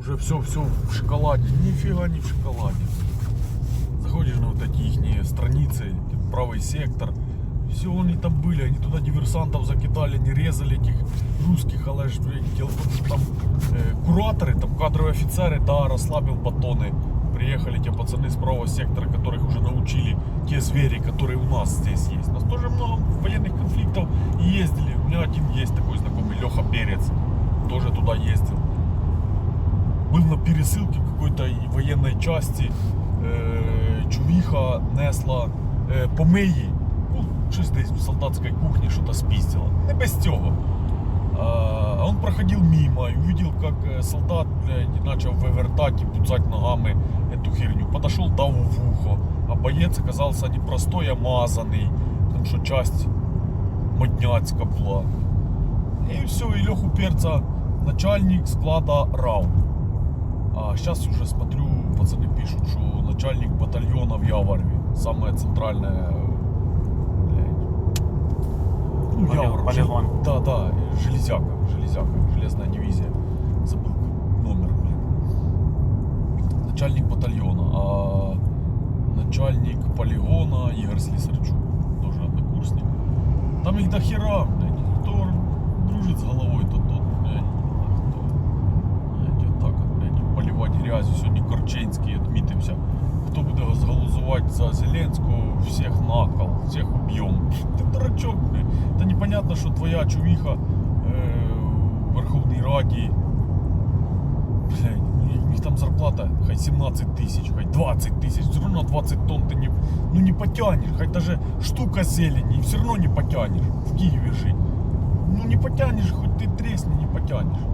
Уже все-все в шоколаде. Нифига не в шоколаде. Заходишь на вот эти их страницы, правый сектор. Все они там были, они туда диверсантов закидали, не резали этих русских, але ж, что там э, кураторы, там кадровые офицеры, да, расслабил батоны. Приехали те пацаны с правого сектора, которых уже научили те звери, которые у нас здесь есть. У нас тоже много военных конфликтов ездили. У меня один есть такой знакомый, Леха Перец, тоже туда ездил. Был на пересылке в какой-то и военной части, е, чувіха несла е, помиї, ну, щось десь в солдатській кухні щось спіздила. Не без цього. А он проходил мимо и увидел, как э, солдат, блядь, начал вывертать и пуцать ногами эту херню. Подошел, дал в ухо. А боец оказался не простой, а мазанный. Потому что часть модняцька была. И все, и Леху Перца начальник склада РАУ. А сейчас уже смотрю, пацаны пишут, что начальник батальона в Яворове. Самое центральное, блядь, ну, полигон. жел- Да, да, железяка, железяка, железная дивизия. Забыл номер, блин. Начальник батальона, а начальник полигона Игорь Слесарчук, тоже однокурсник. Там их до хера, блядь. Кто дружит с головой, тот тот, блядь. а Кто, блядь, вот так от, блядь, поливать грязью. Сьогодні Корчинський відмітився. Хто буде голосувати за Зеленського, всіх на кол, всіх уб'єм. Ти дурачок, блядь. Та непонятно, що твоя чувіха е, в Верховній Раді. Блядь, у них там зарплата хай 17 тысяч, хай 20 тысяч, все равно 20 тонн ты не, ну не потянешь, хай даже штука зелени, и все равно не потянешь в Киеве жить. Ну не потянешь, хоть ты тресни, не потянешь.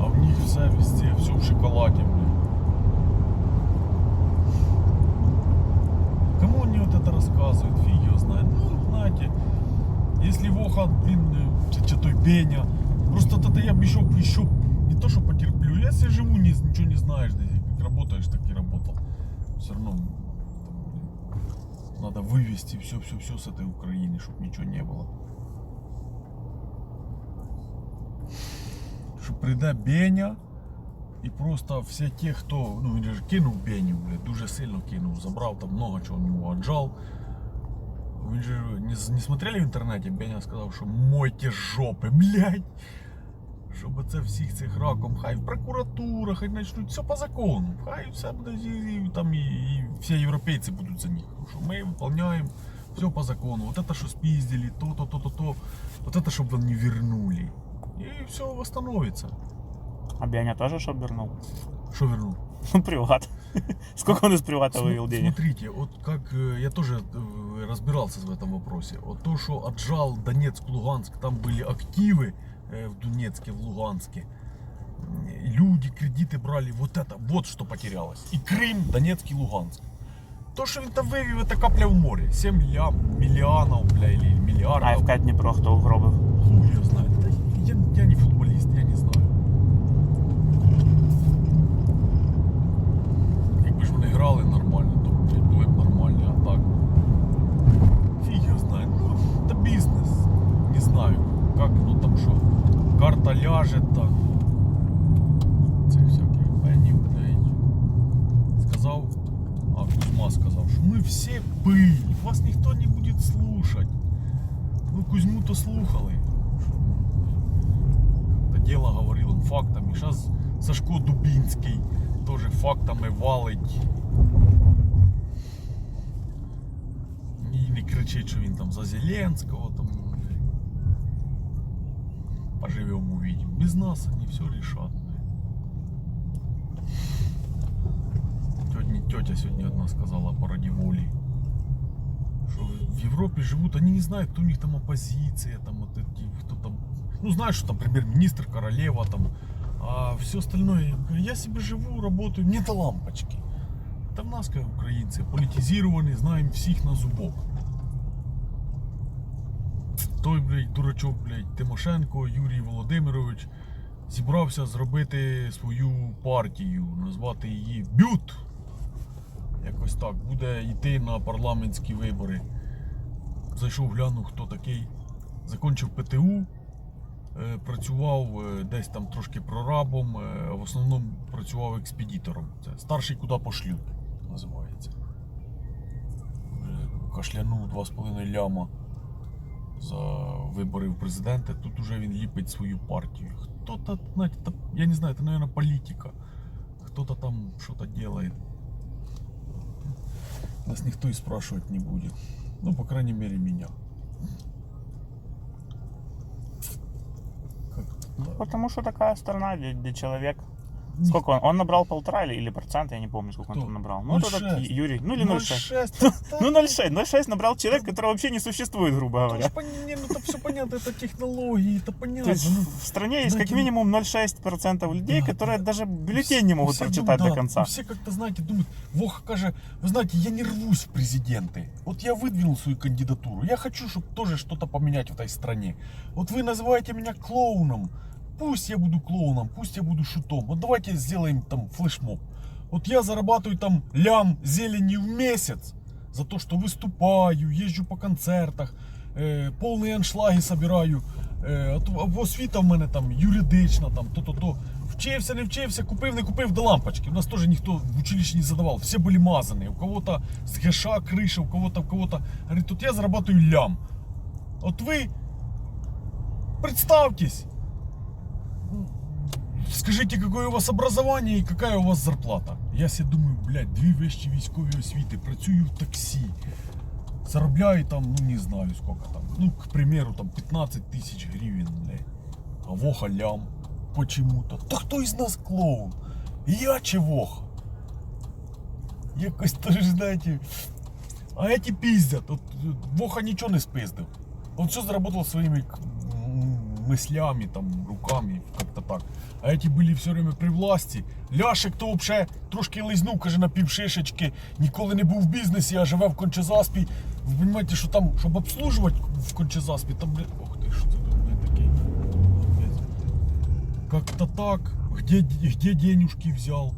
А у них все везде, все в шоколаде, Они вот это рассказывают, фиг его знает. Ну, знаете, если Воха, блин, э, той Беня, просто это я бы еще, еще не то, что потерплю, если живу, не, ничего не знаешь, как работаешь, так и работал. Все равно надо вывести все-все-все с этой Украины, чтобы ничего не было. Що прийде Беня і просто всі ті, хто, ну він же ж кинув Беню, блядь, дуже сильно кинув, забрав там много чого у нього отжал. Він же не, з- не смотрели в інтернеті, Беня сказав, що мойте жопи, блядь. Щоб це всіх цих раком, хай в прокуратура, хай почнуть все по закону. Хай все буде і, і, там і, і всі європейці будуть за них. Тому що ми виконуємо все по закону. Вот это, що спиздили, то, то, то, то, то. Вот это, щоб вони вернули. І все восстановится. А Беня тоже что вернул? Что вернул? Ну, приват. Сколько он из привата См- вывел денег? Смотрите, вот как э, я тоже э, разбирался в этом вопросе. Вот то, что отжал Донецк, Луганск, там были активы э, в Донецке, в Луганске. М, и Люди кредиты брали, вот это, вот что потерялось. И Крым, Донецк и Луганск. То, что він там вивів, это капля в море. 7 миллиард, миллионов, бля, или А миллиардов. ФК Дніпро хто угробив? Хуй его знает. Да я, я не футболист, я не знаю. грали нормально, то блядь, були б нормальні, а так. Фіг його знає. Ну, це бізнес. Не знаю, як, ну там що, карта ляже так. Це всякі пені, блядь. Сказав, а Кузьма сказав, що ми всі пиль, вас ніхто не буде слушать. Ну, Кузьму то слухали. Та діло говорив он фактами. Зараз Сашко Дубінський теж фактами валить. І не кричить, що він там за Зеленського там. Поживем увидим. Без нас они все решат. Тетя, тетя сегодня одна сказала по ради воли что в Европе живут, они не знают, кто у них там оппозиция, там вот эти, кто там, ну знаешь, что там премьер-министр, королева там, а все остальное, я себе живу, работаю, мне до лампочки. Там нас, как украинцы, политизированы, знаем всех на зубок. Той, блядь, дурачок, блядь, Тимошенко Юрій Володимирович зібрався зробити свою партію, назвати її Бют. Якось так, буде йти на парламентські вибори. Зайшов, глянув, хто такий. Закончив ПТУ, працював е, десь там трошки прорабом, е, в основному працював експедітором. Це старший куди пошлють, називається. Е, Кашлянув 2,5 ляма за вибори в президенти. Тут уже він ліпить свою партію. Хто-то, знаєте, та- я не знаю, це, мабуть, політика. Кто-то там что-то делает. Нас никто и спрашивать не будет. Ну, по крайней мере, меня. Потому что такая страна, где, где человек... Сколько он? Он набрал полтора или, или процента, я не помню, сколько он Кто? там набрал. Ну, вот этот 0,6. Юрий. Ну, или 0,6. 0,6, Ну, 0,6. 0,6 набрал человек, который вообще не существует, грубо говоря. не, ну, это все понятно, это технологии, это То понятно. есть ну, в стране есть как минимум 0,6% людей, Да, которые да. даже бюллетень не могут все прочитать думают, до да, конца. Все как-то, знаете, думают, Воха каже, вы знаете, я не рвусь в президенты. Вот я выдвинул свою кандидатуру. Я хочу, чтобы тоже что-то поменять в этой стране. Вот вы называете меня клоуном. Пусть я буду клоуном, пусть я буду шутом. Вот давайте сделаем там флешмоб. Вот я зарабатываю там лям зелени в месяц за то, что выступаю, езжу по концертах, е, повні аншлаги собираю. Е, от, а освіта в мене там юридична, там то-то-то. Вчився, не вчився, купив, не купив до лампочки. У нас теж ніхто в училищі не задавав. Всі були мазані. У кого-то з геша криша, у кого-то, у кого-то. Говорит, тут я зарабатываю лям. От ви представьтесь. Скажите, какое у вас образование и какая у вас зарплата? Я себе думаю, блядь, дві вищі військові освіти, працюю в таксі. Заробляю там, ну не знаю сколько там. Ну, к примеру, там 15 тысяч гривен, блядь. А Воха лям. Почему-то. Да кто из нас клоун? Я чи Воха? Якось теж, знаете, а эти пиздят. От, е, Воха нічого не спиздив. Он все заработал своими к- м, мыслями, там, руками, как-то так. А эти были все время при власті. Ляшик то взагалі трошки лизнув, каже, на півшишечки, ніколи не був в бізнесі, а живе в Кончезаспі. Ви розумієте, що там, щоб обслужувати в Кончезаспі, там, бля, ох ти, що це тут блядь, такий? Как-то так. Где, где денежки взял?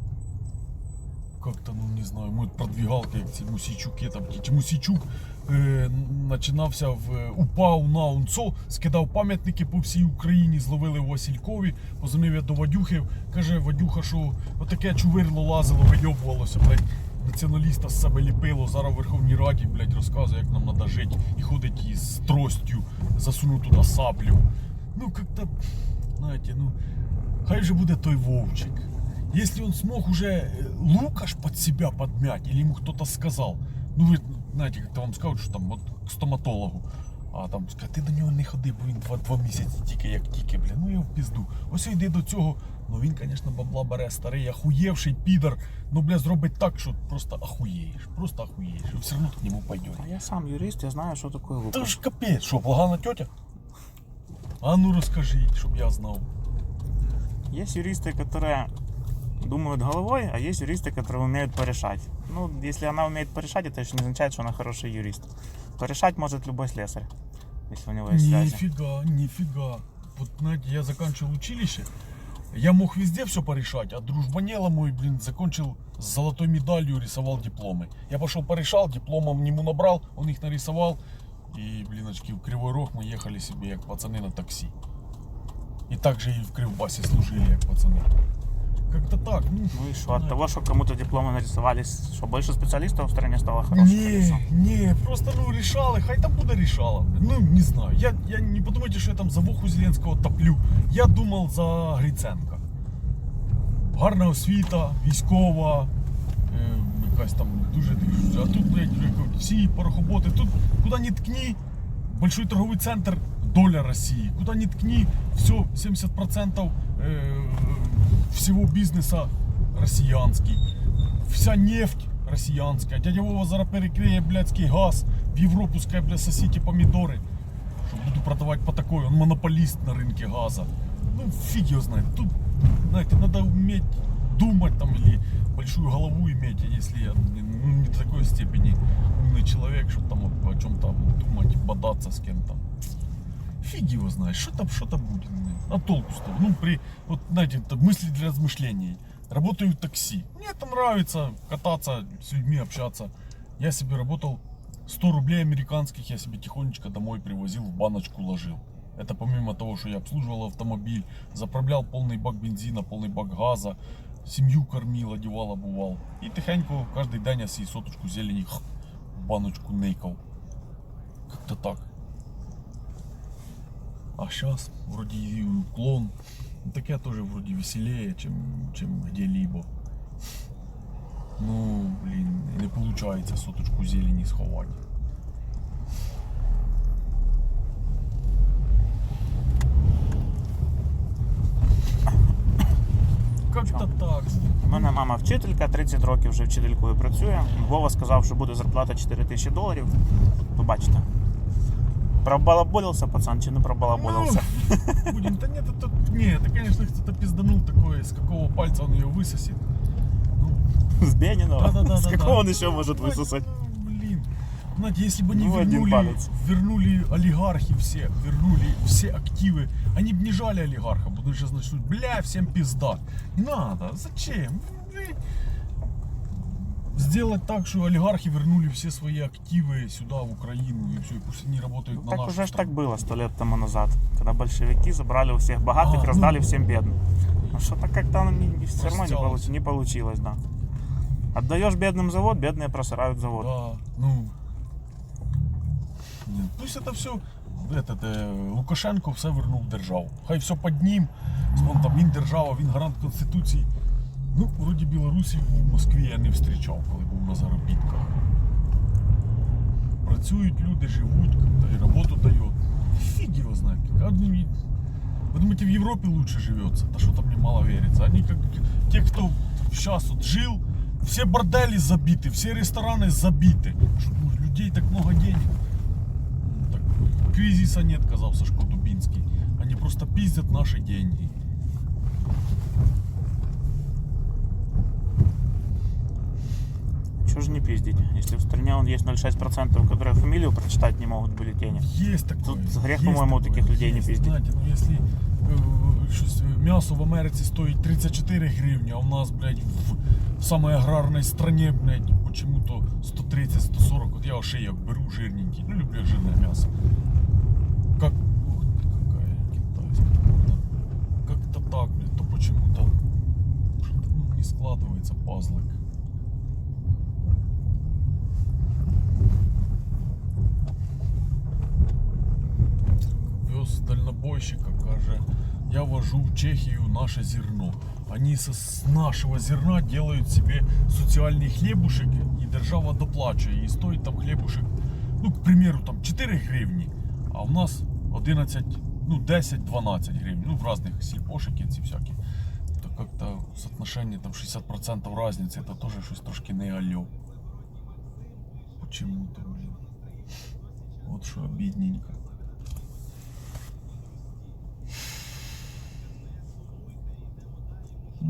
Как-то, ну не знаю, ми продвігалки, як ці мусічуки там. ті- Мусічук е, починався в е, упав на УНЦО, скидав пам'ятники по всій Україні, зловили Василькові, позвонив я до Вадюхи, каже Вадюха, що отаке чувирло лазило, вийобувалося, блядь. Націоналіста з себе ліпило, зараз в Верховній Раді, блядь, розказує, як нам треба жити. І ходить із тростю, засунув туди саблю. Ну, как-то, знаете, ну, хай же будет той Вовчик. Если он смог уже э, Лукаш под себя подмять, или ему кто-то сказал, ну ви знаєте, як то вам скажуть, що там от к стоматологу. А там сказати, ти до нього не ходи, бо він два, два місяці тільки як тільки, бля, ну я в пізду. Ось йди до цього. Ну він, звісно, бабла бере старий, ахуєвший підар. Ну, бля, зробить так, що просто ахуєєш. Просто ахуєєш. І все одно к нему пойдеш. А я сам юрист, я знаю, что такое Та ж капець, що, погана тетя? А ну розкажіть, щоб я знав. Есть юристы, которые думают головой, а есть юристы, которые умеют порешать. Ну, если она умеет порешать, это еще не означает, что она хороший юрист. Порешать может любой слесарь, если у него есть связи. Нифига, нифига. Вот, знаете, я заканчивал училище, я мог везде все порешать, а дружбанела мой, блин, закончил с золотой медалью, рисовал дипломы. Я пошел порешал, дипломом ему набрал, он их нарисовал, и, блиночки, в Кривой Рог мы ехали себе, как пацаны, на такси. И также и в Кривбасе служили, как пацаны. Как-то так, ну, Ну и что, от знаете. того, что кому-то дипломы нарисовались, что больше специалистов в стране стало хороших? или Не, что? не, просто ну решали, хай там буде решала. Ну не знаю. Я, я не подумайте, що я там за вуху Зеленського топлю. Я думав за Гриценка. Гарна освіта, військова, е, якась там дуже движуча. А тут, блядь, вже як всі порохоботи. Тут куди не ткні, большой торговий центр доля Росії. Куди не ткні, все, 70% е, всього бізнесу росіянський. Вся нефть росіянська. Дядя Вова зараз перекриє блядський газ, в Європу скаже, бля, сосите помідори. Що буду продавати по такой, он монополист на рынке газа. Ну, фиг его знает. Тут, знаете, надо уметь думать там или большую голову иметь, если я ну, не до такой степени умный человек, чтобы там о чем-то думать, бодаться с кем-то. Фиг его знает, что там, что там будет. А толку что? Ну, при, вот, знаете, мысли для размышлений. Работаю в такси. Мне это нравится, кататься, с людьми общаться. Я себе работал 100 рублей американских, я себе тихонечко домой привозил, в баночку ложил. Это помимо того, что я обслуживал автомобиль, заправлял полный бак бензина, полный бак газа, семью кормил, одевал, обувал. И тихенько каждый день я свій соточку зелені х, в баночку нейкал. Как-то так. А сейчас вроде уклон. Так я тоже вроде веселее, чем, чем где-либо. Ну, блин, не получается соточку зелені сховати. Как-то так. У мене мама вчителька, 30 років вже вчителькою працює. Вова сказав, що буде зарплата 4 тисячі доларів. Побачите. Пробалаболився пацан чи не пробалаболився? Будем, да нет, это, не, это, конечно, кто-то пизданул такое, с какого пальца он ее высосет. Ну, З Бенінова? Да-да-да-да-да. З якого він ще може Ну, ну, Блин, знаете, если бы они Ну, вернули, вернули олигархи все, вернули все активы, они бы не жали олигарха, потому что начнут, бля, всем пизда. Не надо, зачем? Блин. Сделать так, что олигархи вернули все свои активы сюда, в Украину, и все, и пусть они работают на Так нашу уже ж страну. так было сто лет тому назад, когда большевики забрали у всех богатых, А, раздали ну. всем бедным. Ну что-то как-то оно не, все равно не, Растялось. получ- не получилось, да. Отдаешь бедным завод, бедные просирают завод. Да, ну. Ні, Пусть это все. Этот, е, Лукашенко все вернув в державу. Хай все під ним. Вон там він держава, він гарант Конституції. Ну, вроді білорусів в Москві я не зустрічав, коли був на заробітках. Працюють люди, живуть, та й роботу дають. Фиг его знает. как Одни... Вы думаете, в Европе лучше живется? Да что-то мне мало верится. Они как те, кто сейчас вот жил, все бордели забиты, все рестораны забиты. Что, у людей так много денег. Ну, Так, кризиса нет, казал Сашко Дубинский. Они просто пиздят наши деньги. Чего же не пиздить? Если в стране он есть 0,6%, которые фамилию прочитать не могут в бюллетене. Есть такое. Тут грех, есть по-моему, у такое, таких людей не есть. пиздить. Знаете, ну если э, щось, э, м'ясо в Америці стоїть 34 гривні, а у нас, блядь, в, в самой аграрной стране, блядь, почему-то 130-140. Вот я ошеек беру жирненький. Ну, люблю жирное мясо. Как... Ух ты, какая китайская. морда. Как-то так, блядь, то почему-то что-то, ну, не складывается пазлик. Вез дальнобойщика, каже, я вожу в Чехию наше зерно. Они со, с нашего зерна делают себе социальный хлебушек, и держава доплачує. І стоїть там хлебушек, ну, к примеру, там 4 гривні, а в нас 11, ну, 10-12 гривень. Ну, в разных сільпошики ці всякі. То как-то соотношение там 60% разницы, это тоже щось трошки не алло. Почему-то, блин. Вот что обидненько.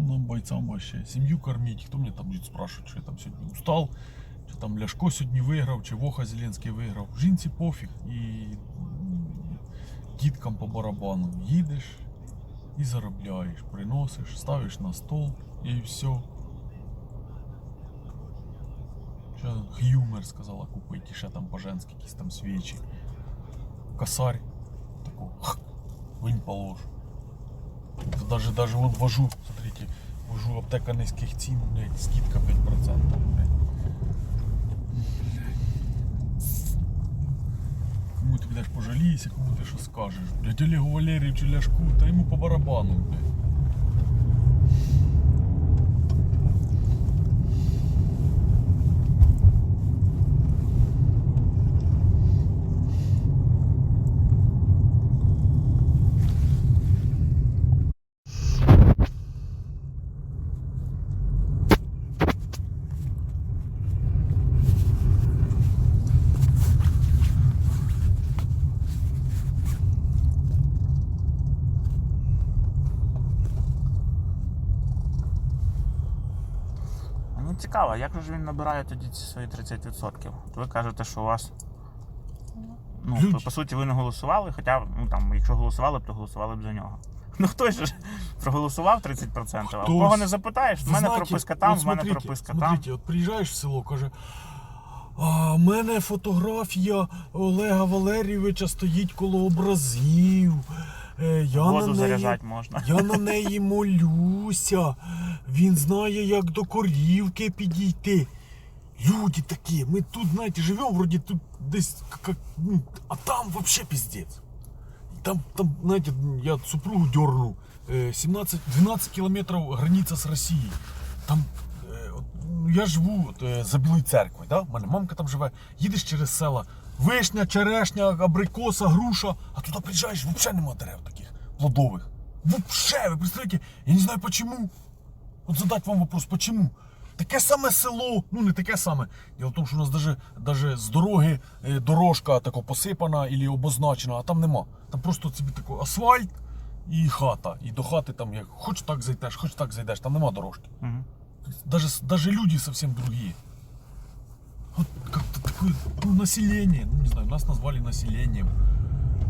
нам бойцам вообще. Семью кормить. Кто мне там будет спрашивать, что я там сегодня устал? Что там Ляшко сьогодні виграв, чи Воха Зеленський виграв. Жінці пофіг. І м, діткам по барабану. Їдеш і заробляєш, приносиш, ставиш на стол і все. Ще Х'юмер сказала купити, і ще там по-женськи якісь там свічі. Косарь. Таку х, винь положь. Даже, даже вот вожу, смотрите, вожу аптека низких цін, блядь, скидка 5%, блядь. Кому ти будеш пожалійся, кому ти що скажеш. Блядь, Олегу Валерійовичу Ляшку, та йому по барабану, блядь. Цікаво, як же він набирає тоді ці свої 30%? Ви кажете, що у вас. Ну, по, по суті, ви не голосували, хоча, ну там, якщо голосували б, то голосували б за нього. Ну хтось же ж проголосував 30%, а кого не запитаєш, в мене знаєте, прописка там, в мене смотрите, прописка смотрите, от приїжджаєш в село, каже, А в мене фотографія Олега Валерійовича стоїть коло образів. Е, Я Воду на неї, заряджати можна. я на неї молюся. Він знає, як до корівки підійти. Люди такі, ми тут, знаєте, живемо, вроді тут десь, как, ну, а там вообще пиздец. Там, там, знаете, я супругу дернул. э, 17, 12 километров граница с Россией. Там, э, от, ну, я живу от, е, за Білою церквою, да? У мене мамка там живе. Їдеш через села. Вишня, черешня, абрикоса, груша. А туди приїжджаєш, взагалі нема дерев таких плодових. Вообще, ви представляєте? Я не знаю почему. От задать вам вопрос, почему? Таке саме село, ну не таке саме. Діло в тому, що у нас даже, даже з дороги е, дорожка тако посипана або обозначена, а там нема. Там просто собі тако асфальт і хата. І до хати там як хоч так зайдеш, хоч так зайдеш, там нема дорожки. Даже, даже люди совсем другие. Вот как-то такое ну, население, ну не знаю, нас назвали населением.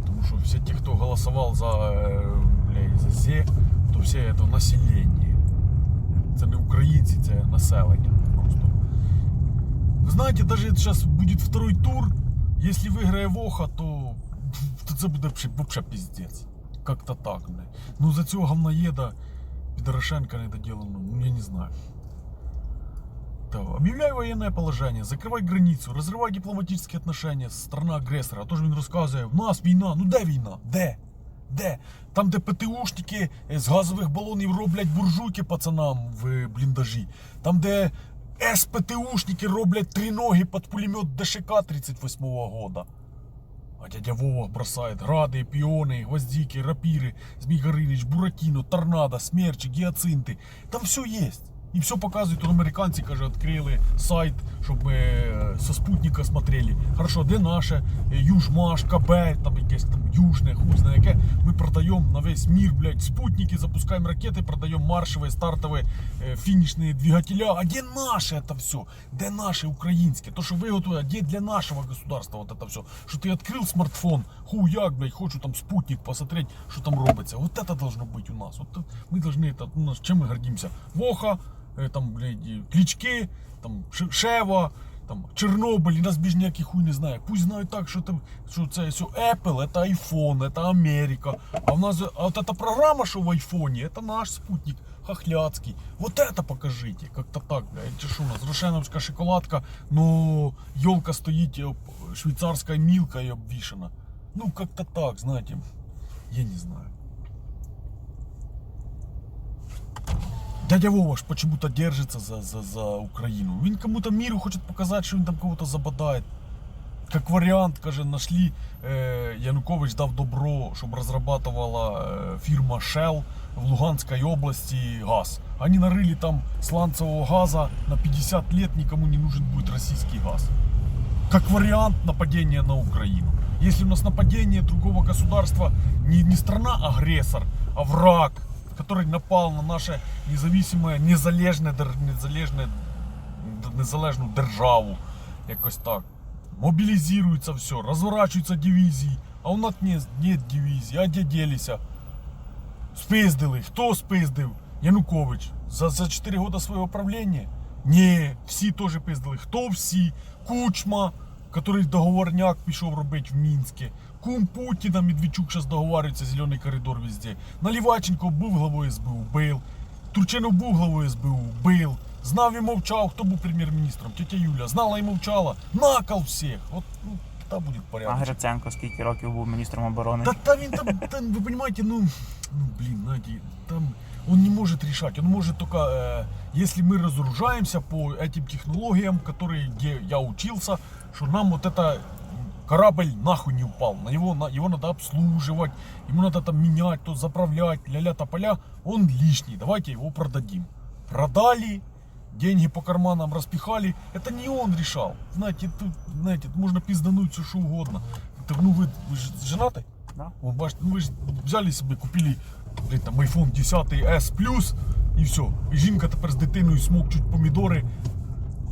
Потому что все те, кто голосовал за, э, бля, за ЗЕ, то все это население. Це не українці, це населення просто. Ви знаєте, даже сейчас будет второй тур. Если выиграє Воха, то, то це буде вообще, вообще пиздец. Как-то так, бля. Ну за цього говноеда Пидорошенко недоделанного, ну я не знаю. Да, объявляй военное положение, закрывай границу, разрывай дипломатические отношения с страной-агрессора. А то ж він розказує, в нас війна. Ну де війна? Де? Де? Там, де ПТУшники з газових балонів роблять буржуйки пацанам в бліндажі. Там, де СПТУшники роблять треноги під пулемет ДШК 38-го года. А дядя Вова бросает грады, пионы, гвоздики, рапиры, Змей Горыныч, Буратино, Торнадо, Смерчи, Гиацинты. Там все есть. И все показывают, тут американцы, каже, открыли сайт, чтобы мы э, со спутника смотрели. Хорошо, де наше, Е, Южмаш, Кабель, там якесь там южне, хуй знає яке. Ми продаємо на весь мир, блядь, спутники, запускаем ракеты, продаем маршевые, стартовые, э, финишные двигателя. А где наше это все? Де наше українське? То, що ви готуєте, а де для нашего государства вот это все? Що ти відкрив смартфон, хуяк, блядь, хочу там спутник посмотреть, що там робиться. Вот это должно быть у нас. Вот мы должны это, у нас, чем мы гордимся? Воха, э, там, блядь, і клички, там, Ш- Шева, там, Чорнобиль, і нас більш ніякий хуй не знає. Пусть знають так, що, там, що це все Apple, это iPhone, это Америка. А в нас, а вот эта программа, что в айфоне, это наш спутник, хохляцкий. Вот это покажите, как-то так, блядь. Це що у нас, рошеновська шоколадка, но елка стоїть, об- швейцарська мілка і обвішана. Ну, как-то так, знаете, я не знаю. Дядя Вова ж почему-то держится за, за, за Украину. Він кому-то миру хочет показать, что он там кого-то забодает. Как вариант, каже, нашли, э, Янукович дав добро, чтобы разрабатывала э, фирма Shell в Луганской области газ. Они нарыли там сланцевого газа на 50 лет, никому не нужен будет российский газ. Как вариант нападения на Украину. Если у нас нападение другого государства, не, не страна-агрессор, а враг, который напал на наше независимое, незалежне, незалежне, незалежну державу, якось так. Мобілізується все, розворачуються дивізії, а у нас нет, дивізії, а де ділися? Спиздили. Хто спиздив? Янукович. За, за 4 года свого правління? Ні, всі теж пиздили. Хто всі? Кучма, який договорняк пішов робити в Мінське. Кум Путіна, Медведчук зараз договарюється, зелений коридор везде. Наливаченко був главою СБУ, бив. Турчинов був главою СБУ, бив. Знав і мовчав, хто був прем'єр-міністром? Тетя Юля. Знала і мовчала. Накал всіх. От, ну, та буде А порядок. Гриценко скільки років був міністром оборони? Да там, він там, там, вы понимаете, ну, ну, блин, знаете, там он не может решать, он может только, э, если мы разоружаемся по этим технологиям, которые, где я учился, что нам вот это корабль нахуй не упал, на него, на, его надо обслуживать, ему надо там менять, то заправлять, ля-ля тополя, он лишний, давайте его продадим. Продали, деньги по карманам распихали, это не он решал. Знаете, тут, знаете, можно пиздануть все что угодно. Это, ну вы, вы же женаты? Да. Вы, бачите, ну, ви ж взяли собі, купили блін, там, iPhone 10 S Plus і все. І жінка тепер з дитиною смокчуть помідори.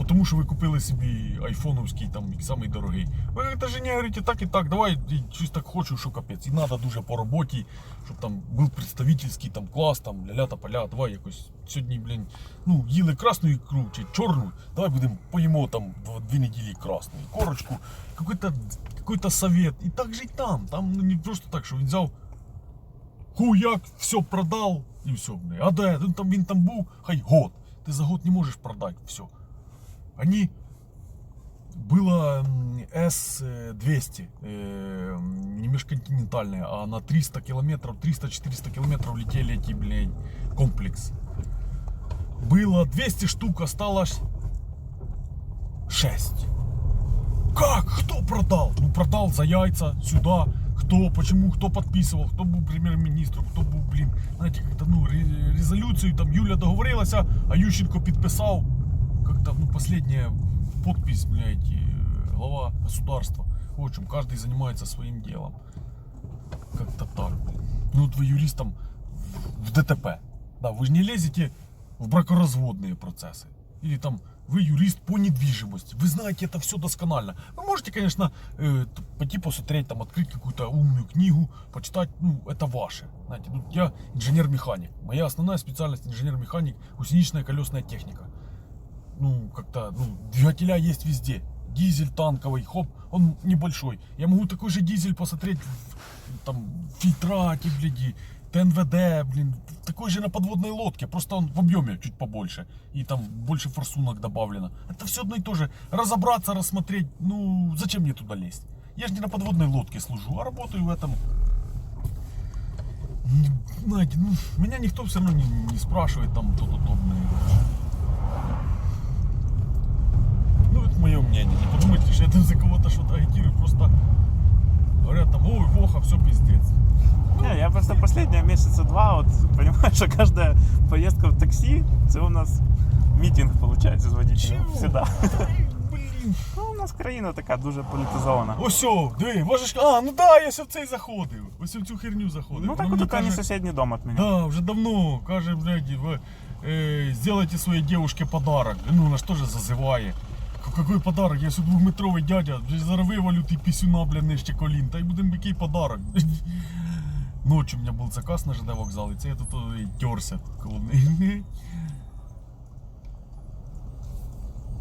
Тому що ви купили собі айфоновський, там, самий дорогий. Ви кажете, жені, говорите, так і так, давай, і щось так хочу, що капець. І треба дуже по роботі, щоб там був представительський там, клас, там, ля-ля та поля, давай якось сьогодні, блін, ну, їли красну ікру чи чорну, давай будемо поїмо там дві неділі красну. Корочку, какой-то, какой-то совет. І так же й там. Там ну, не просто так, що він взяв хуяк, все продал і все. А де? Він там, він там був, хай год. Ти за год не можеш продати все. Они было м, С-200, э, не межконтинентальные, а на 300 километров, 300-400 километров летели эти, блядь, комплекс. Было 200 штук, осталось 6. Как? Кто продал? Ну, продал за яйца сюда. Кто, почему, кто подписывал, кто был премьер-министром, кто был, блин, знаете, как-то, ну, ре- резолюцию, там, Юля договорилась, а Ющенко подписал, как-то, ну, последняя подпись, блядь, э, глава государства. В общем, каждый занимается своим делом. Как-то так. Ну, вот вы юристом в ДТП. Да, вы же не лезете в бракоразводные процессы. Или там вы юрист по недвижимости. Вы знаете это все досконально. Вы можете, конечно, э, пойти посмотреть, там, открыть какую-то умную книгу, почитать, ну, это ваше. Знаете, ну, я инженер-механик. Моя основная специальность инженер-механик, гусеничная колесная техника. Ну, как-то, ну, двигателя есть везде. Дизель танковый, хоп, он небольшой. Я могу такой же дизель посмотреть, там, фильтра, эти, гляди, ТНВД, блин, такой же на подводной лодке, просто он в объеме чуть побольше. И там больше форсунок добавлено. Это все одно и то же. Разобраться, рассмотреть, ну, зачем мне туда лезть? Я же не на подводной лодке служу, а работаю в этом. Знаете, ну, меня никто все равно не, не спрашивает там это мое мнение. Не подумайте, что я там за кого-то что-то агитирую. Просто говорят там, ой, Воха, все пиздец. Не, я просто последние месяца два вот понимаю, что каждая поездка в такси, це у нас мітинг получается з водителем. Чего? Всегда. Ай, Блін. Ну, у нас країна така дуже політизована. Ось, о, диви, можеш. А, ну да, я ще в цей заходив. Ось в цю херню заходив. Ну так Вона вот мені это не каже, соседний дом от меня. Да, уже давно. Каже, блядь, ви, е, сделайте своей девушке подарок. Ну, вона ж теж зазиває. К- Какой подарок? Я все двухметровий дядя, вже зараз вивалю ти пісюна, бля, нижче колін. Та й будемо який подарок. Ночью у меня был заказ на ЖД вокзал, і це я тут о, і терся коло неї.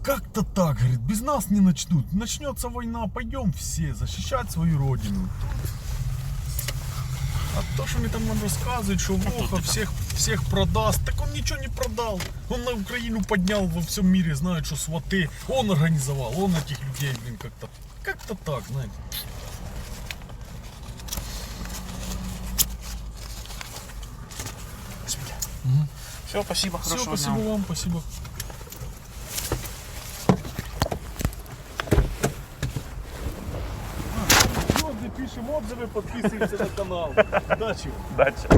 Как-то так, говорит, без нас не начнут. Начнется война, пойдем все защищать свою родину. А то, что мне там нам рассказывают, что Воха всех, всех продаст, так он ничего не продал. Он на Украину поднял во всем мире, знают, что сваты. Он организовал, он этих людей, блин, как-то как-то так, знаете. Все, спасибо, Все, хорошего спасибо дня. вам, спасибо. Отзывы, подписываемся на канал. Удачи! Дальше.